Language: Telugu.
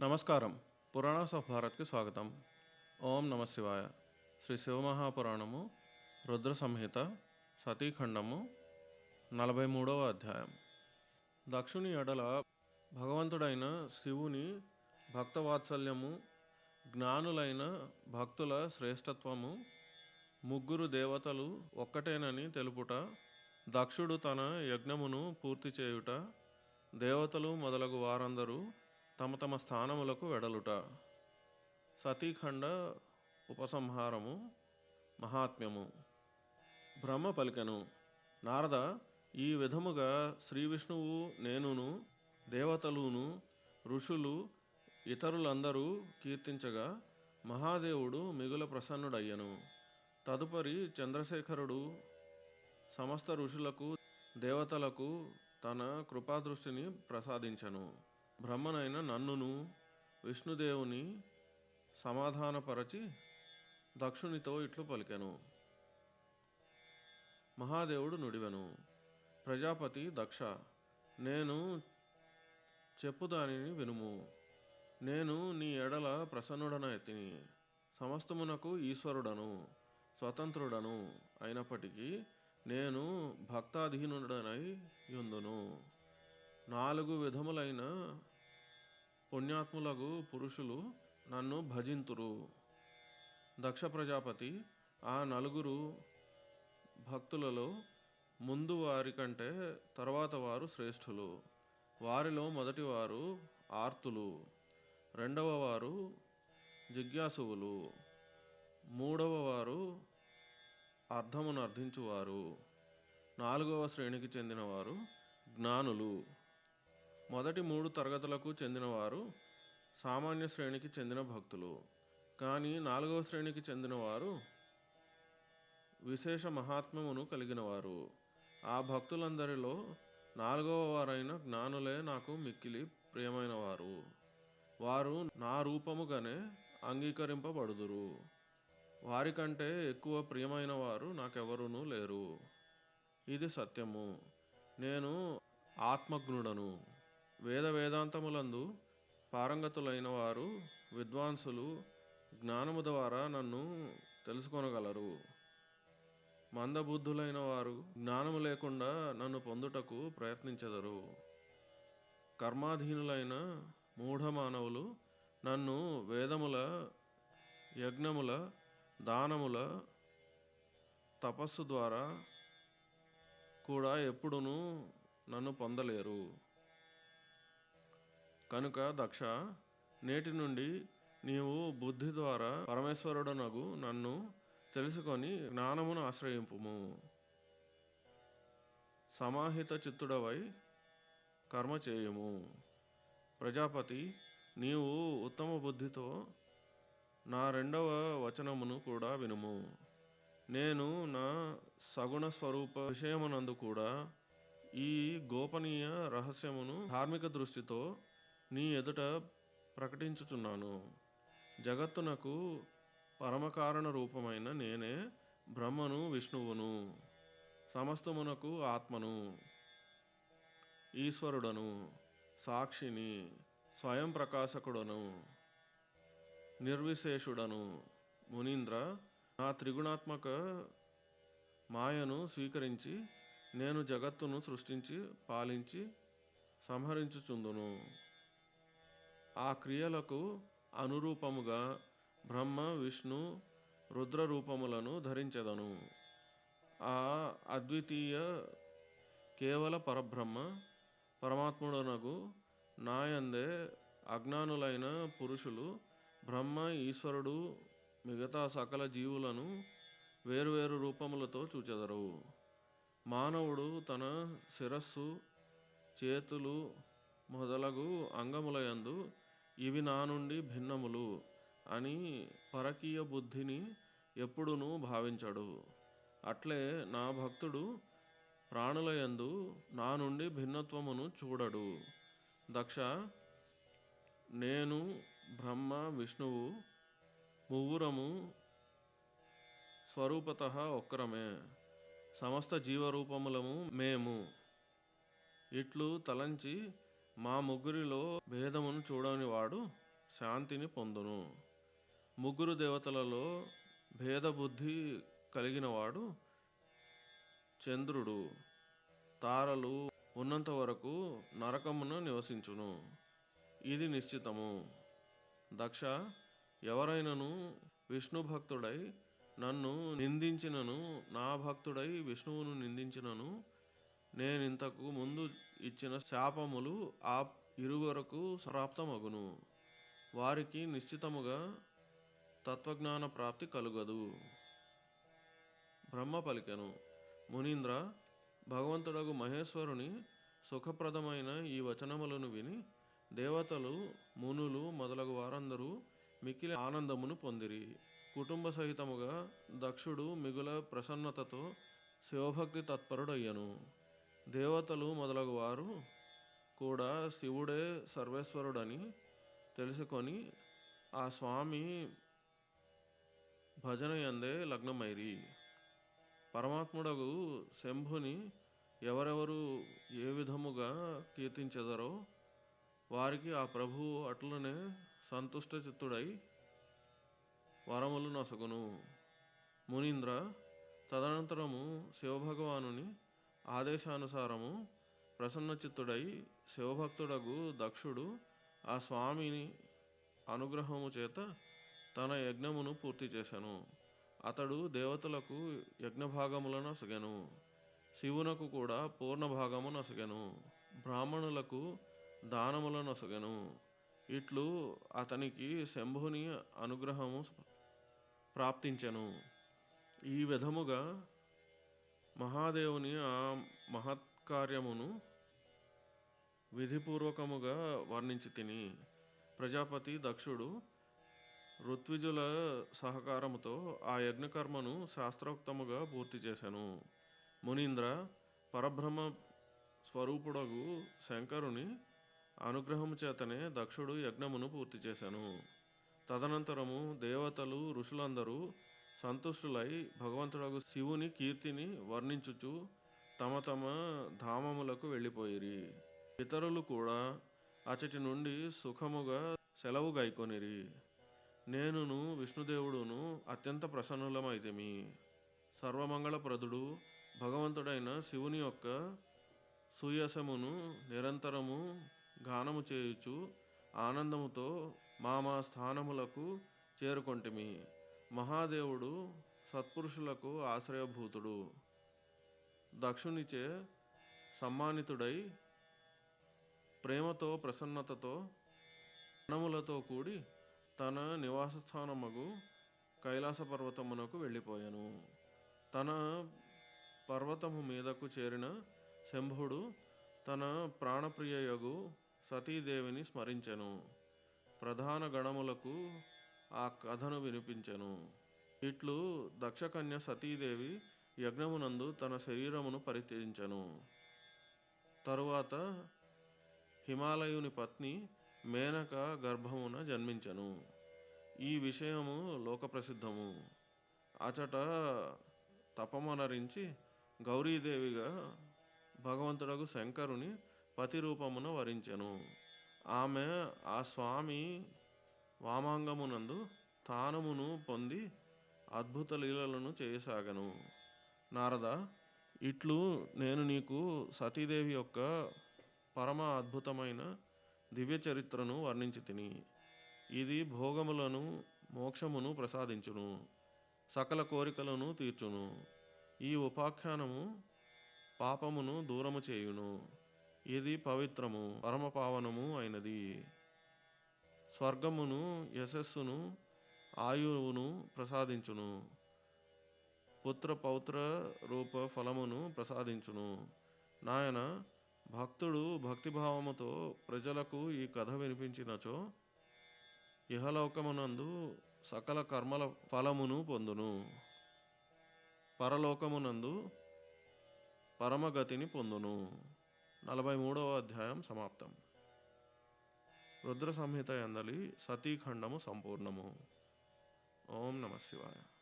నమస్కారం. పురాణాస్ ఆఫ్ భారత్కి స్వాగతం. ఓం నమ శివాయ. శ్రీ శివమహాపురాణము రుద్ర సంహిత సతీఖండము నలభై మూడవ అధ్యాయం. దక్షుని ఎడల భగవంతుడైన శివుని భక్తవాత్సల్యము జ్ఞానులైన భక్తుల శ్రేష్టత్వము ముగ్గురు దేవతలు ఒక్కటేనని తెలుపుట దక్షుడు తన యజ్ఞమును పూర్తి చేయుట దేవతలు మొదలగు వారందరూ తమ తమ స్థానములకు వెడలుట. సతీఖండ ఉపసంహారము మహాత్మ్యము. బ్రహ్మ పలికను. నారద ఈ విధముగా శ్రీ విష్ణువు నేనును దేవతలును ఋషులు ఇతరులందరూ కీర్తించగా మహాదేవుడు మిగుల ప్రసన్నుడయ్యను. తదుపరి చంద్రశేఖరుడు సమస్త ఋషులకు దేవతలకు తన కృపాదృష్టిని ప్రసాదించను. బ్రహ్మనైన నన్నును విష్ణుదేవుని సమాధానపరచి దక్షునితో ఇట్లు పలికెను. మహాదేవుడు నుడివెను. ప్రజాపతి దక్ష నేను చెప్పుదానిని వినుము. నేను నీ ఎడల ప్రసన్నుడనైతిని. సమస్తమునకు ఈశ్వరుడను స్వతంత్రుడను అయినప్పటికీ నేను భక్తాధీనుడనై యుందును. నాలుగు విధములైన పుణ్యాత్ములకు పురుషులు నన్ను భజింతురు. దక్ష ప్రజాపతి ఆ నలుగురు భక్తులలో ముందు వారి కంటే తర్వాత వారు శ్రేష్ఠులు. వారిలో మొదటివారు ఆర్తులు. రెండవ వారు జిజ్ఞాసువులు. మూడవ వారు అర్థమును అర్థించువారు. నాలుగవ శ్రేణికి చెందినవారు జ్ఞానులు. మొదటి మూడు తరగతులకు చెందినవారు సామాన్య శ్రేణికి చెందిన భక్తులు. కానీ నాలుగవ శ్రేణికి చెందినవారు విశేష మహాత్మ్యమును కలిగినవారు. ఆ భక్తులందరిలో నాలుగవ వారైన జ్ఞానులే నాకు మిక్కిలి ప్రియమైనవారు. వారు నా రూపముగానే అంగీకరింపబడుదురు. వారికంటే ఎక్కువ ప్రియమైన వారు నాకెవరునూ లేరు. ఇది సత్యము. నేను ఆత్మజ్ఞుడను. వేద వేదాంతములందు పారంగతులైన వారు విద్వాంసులు జ్ఞానము ద్వారా నన్ను తెలుసుకొనగలరు. మందబుద్ధులైన వారు జ్ఞానము లేకుండా నన్ను పొందుటకు ప్రయత్నించెదరు. కర్మాధీనులైన మూఢమానవులు నన్ను వేదముల యజ్ఞముల దానముల తపస్సు ద్వారా కూడా ఎప్పుడునూ నన్ను పొందలేరు. కనుక దక్ష నేటి నుండి నీవు బుద్ధి ద్వారా పరమేశ్వరుడనగు నన్ను తెలుసుకొని జ్ఞానమును ఆశ్రయింపుము. సమాహిత చిత్తుడవై కర్మ చేయుము. ప్రజాపతి నీవు ఉత్తమ బుద్ధితో నా రెండవ వచనమును కూడా వినుము. నేను నా సగుణ స్వరూప విషయమునందు కూడా ఈ గోపనీయ రహస్యమును ధార్మిక దృష్టితో నీ ఎదుట ప్రకటించుచున్నాను. జగత్తునకు పరమకారణ రూపమైన నేనే బ్రహ్మను విష్ణువును సమస్తమునకు ఆత్మను ఈశ్వరుడను సాక్షిని స్వయం ప్రకాశకుడను నిర్విశేషుడను మునీంద్ర నా త్రిగుణాత్మక మాయను స్వీకరించి నేను జగత్తును సృష్టించి పాలించి సంహరించుచుందును. ఆ క్రియలకు అనురూపముగా బ్రహ్మ విష్ణు రుద్ర రూపములను ధరించెదను. ఆ అద్వితీయ కేవల పరబ్రహ్మ పరమాత్ముడనగు నాయందే అజ్ఞానులైన పురుషులు బ్రహ్మ ఈశ్వరుడు మిగతా సకల జీవులను వేరువేరు రూపములతో చూచెదరు. మానవుడు తన శిరస్సు చేతులు మొదలగు అంగములయందు ఇవి నా నుండి భిన్నములు అని పరకీయ బుద్ధిని ఎప్పుడునూ భావించడు. అట్లే నా భక్తుడు ప్రాణులయందు నా నుండి భిన్నత్వమును చూడడు. దక్ష నేను బ్రహ్మ విష్ణువు మువ్వురము స్వరూపత ఒక్కరమే. సమస్త జీవరూపములము మేము. ఇట్లు తలంచి మా ముగ్గురిలో భేదమును చూడని వాడు శాంతిని పొందును. ముగ్గురు దేవతలలో భేదబుద్ధి కలిగినవాడు చంద్రుడు. తారలు ఉన్నంత వరకు నరకమును నివసించును. ఇది నిశ్చితము. దక్ష ఎవరైనను విష్ణు భక్తుడై నన్ను నిందించినను నా భక్తుడై విష్ణువును నిందించినను నేనింతకు ముందు ఇచ్చిన శాపములు ఆ ఇరువరకు ప్రాప్తమగును వారికి నిశ్చితముగా తత్వజ్ఞాన ప్రాప్తి కలుగదు. బ్రహ్మ పలికెను. మునీంద్ర భగవంతుడగు మహేశ్వరుని సుఖప్రదమైన ఈ వచనములను విని దేవతలు మునులు మొదలగు వారందరూ మిక్కిలి ఆనందమును పొందిరి. కుటుంబ సహితముగా దక్షుడు మిగుల ప్రసన్నతతో శివభక్తి తత్పరుడయ్యను. దేవతలు మొదలగు వారు కూడా శివుడే సర్వేశ్వరుడని తెలుసుకొని ఆ స్వామి భజన యందే లగ్నమైరి. పరమాత్ముడగు శంభుని ఎవరెవరు ఏ విధముగా కీర్తించెదరో వారికి ఆ ప్రభువు అట్లనే సంతుష్ట చిత్తుడై వరములు నొసగును. మునీంద్ర తదనంతరము శివభగవానుని ఆదేశానుసారము ప్రసన్నచిత్తుడై శివభక్తుడగు దక్షుడు ఆ స్వామిని అనుగ్రహము చేత తన యజ్ఞమును పూర్తి చేశాను అతడు దేవతలకు యజ్ఞభాగములను నసగెను శివునకు కూడా పూర్ణ భాగము నసగెను బ్రాహ్మణులకు దానములను నసగెను ఇట్లు అతనికి శంభుని అనుగ్రహము ప్రాప్తించెను. ఈ విధముగా మహాదేవుని ఆ మహత్కార్యమును విధిపూర్వకముగా వర్ణించి తిని ప్రజాపతి దక్షుడు ఋత్విజుల సహకారముతో ఆ యజ్ఞకర్మను శాస్త్రోక్తముగా పూర్తి చేశాను మునీంద్ర పరబ్రహ్మ స్వరూపుడగు శంకరుని అనుగ్రహము చేతనే దక్షుడు యజ్ఞమును పూర్తి చేశాను తదనంతరము దేవతలు ఋషులందరూ సంతుష్టులై భగవంతుడు శివుని కీర్తిని వర్ణించుచు తమ తమ ధామములకు వెళ్ళిపోయిరి. ఇతరులు కూడా అచటి నుండి సుఖముగా సెలవు గైకొనిరి. నేనును విష్ణుదేవుడును అత్యంత ప్రసన్నులమైతిమి. సర్వమంగళప్రదుడు భగవంతుడైన శివుని యొక్క సుయసమును నిరంతరము గానము చేయుచు ఆనందముతో మా మా స్థానములకు చేరుకొంటిమి. మహాదేవుడు సత్పురుషులకు ఆశ్రయభూతుడు. దక్షునిచే సమ్మానితుడై ప్రేమతో ప్రసన్నతతో వనములతో కూడి తన నివాసస్థానమగు కైలాస పర్వతమునకు వెళ్ళిపోయాను. తన పర్వతము మీదకు చేరిన శంభుడు తన ప్రాణప్రియయగు సతీదేవిని స్మరించెను. ప్రధాన గణములకు ఆ కథను వినిపించెను. ఇట్లు దక్షకన్య సతీదేవి యజ్ఞమునందు తన శరీరమును పరిత్యజించను. తరువాత హిమాలయుని పత్ని మేనక గర్భమున జన్మించెను. ఈ విషయము లోకప్రసిద్ధము. అచట తపమనరించి గౌరీదేవిగా భగవంతుడకు శంకరుని పతి రూపమున వరించెను. ఆమె ఆ స్వామి వామాంగమునందు స్థానమును పొంది అద్భుత లీలలను చేయసాగను. నారద ఇట్లు నేను నీకు సతీదేవి యొక్క పరమ అద్భుతమైన దివ్య చరిత్రను వర్ణించి తిని ఇది భోగములను మోక్షమును ప్రసాదించును సకల కోరికలను తీర్చును ఈ ఉపాఖ్యానము పాపమును దూరము చేయును ఇది పవిత్రము పరమపావనము అయినది. స్వర్గమును యశస్సును ఆయువును ప్రసాదించును. పుత్ర పౌత్ర రూప ఫలమును ప్రసాదించును. నాయన భక్తుడు భక్తిభావముతో ప్రజలకు ఈ కథ వినిపించినచో ఇహలోకమునందు సకల కర్మల ఫలమును పొందును. పరలోకమునందు పరమగతిని పొందును. నలభై మూడవ అధ్యాయం సమాప్తం. రుద్ర సంహిత ఎందలి సతీఖండము సంపూర్ణము. ఓం నమ శివాయ.